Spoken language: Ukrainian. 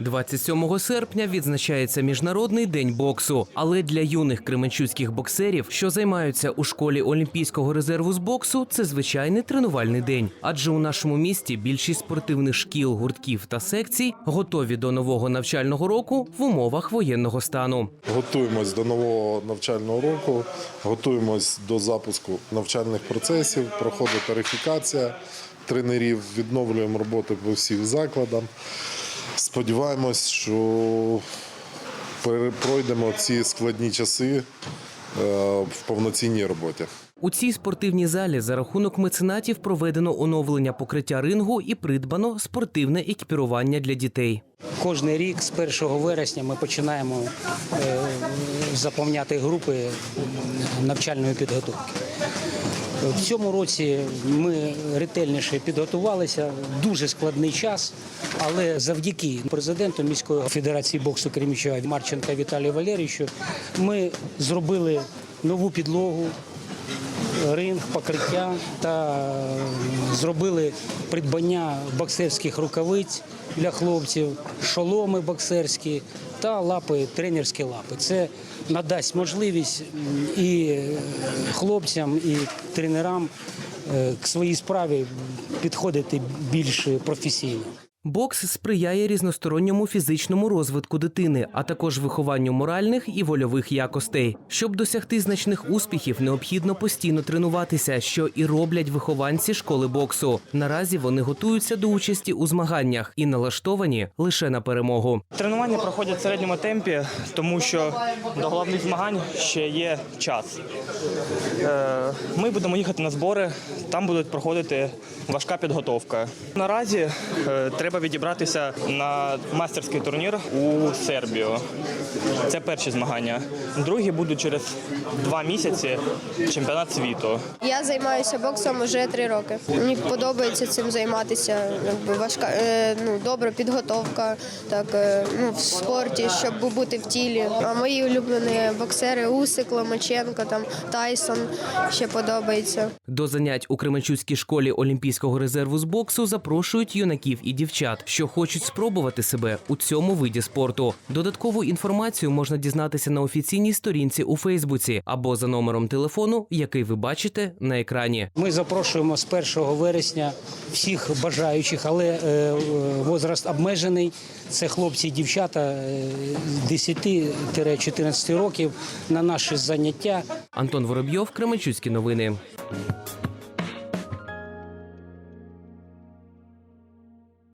27 серпня відзначається міжнародний день боксу. Але для юних кременчуцьких боксерів, що займаються у школі Олімпійського резерву з боксу, це звичайний тренувальний день. Адже у нашому місті більшість спортивних шкіл, гуртків та секцій готові до нового навчального року в умовах воєнного стану. Готуємось до нового навчального року, готуємось до запуску навчальних процесів, проходить тарифікація тренерів, відновлюємо роботу по всіх закладам. Сподіваємось, що пройдемо ці складні часи е, в повноцінній роботі. У цій спортивній залі за рахунок меценатів проведено оновлення покриття рингу і придбано спортивне екіпірування для дітей. Кожний рік з 1 вересня ми починаємо е, заповняти групи навчальної підготовки. В цьому році ми ретельніше підготувалися. Дуже складний час, але завдяки президенту міської федерації боксу Креміча Марченка Віталію Валерійовичу ми зробили нову підлогу, ринг, покриття та зробили придбання боксерських рукавиць для хлопців, шоломи боксерські та лапи, тренерські лапи. Це надасть можливість і хлопцям, і тренерам е, к своїй справі підходити більш професійно. Бокс сприяє різносторонньому фізичному розвитку дитини, а також вихованню моральних і вольових якостей. Щоб досягти значних успіхів, необхідно постійно тренуватися, що і роблять вихованці школи боксу. Наразі вони готуються до участі у змаганнях і налаштовані лише на перемогу. Тренування проходять в середньому темпі, тому що до головних змагань ще є час. Е, Ми будемо їхати на збори, там буде проходити важка підготовка. Наразі е, треба відібратися на мастерський турнір у Сербію. Це перші змагання. Другі будуть через два місяці чемпіонат світу. Я займаюся боксом вже три роки. Мені подобається цим займатися. Якби важка е, ну добра підготовка, так е, ну в спорті, щоб бути в тілі. А мої улюблені боксери Усик, Ломаченко, там Тайсон ще подобається. До занять у Кременчуцькій школі Олімпійського резерву з боксу запрошують юнаків і дівчат, що хочуть спробувати себе у цьому виді спорту. Додаткову інформацію можна дізнатися на офіційній сторінці у Фейсбуці або за номером телефону, який ви бачите на екрані. Ми запрошуємо з 1 вересня всіх бажаючих, але е, е, возраст обмежений. Це хлопці і дівчата е, 10-14 років на наші заняття. Антон Воробйов, Кременчуцькі новини.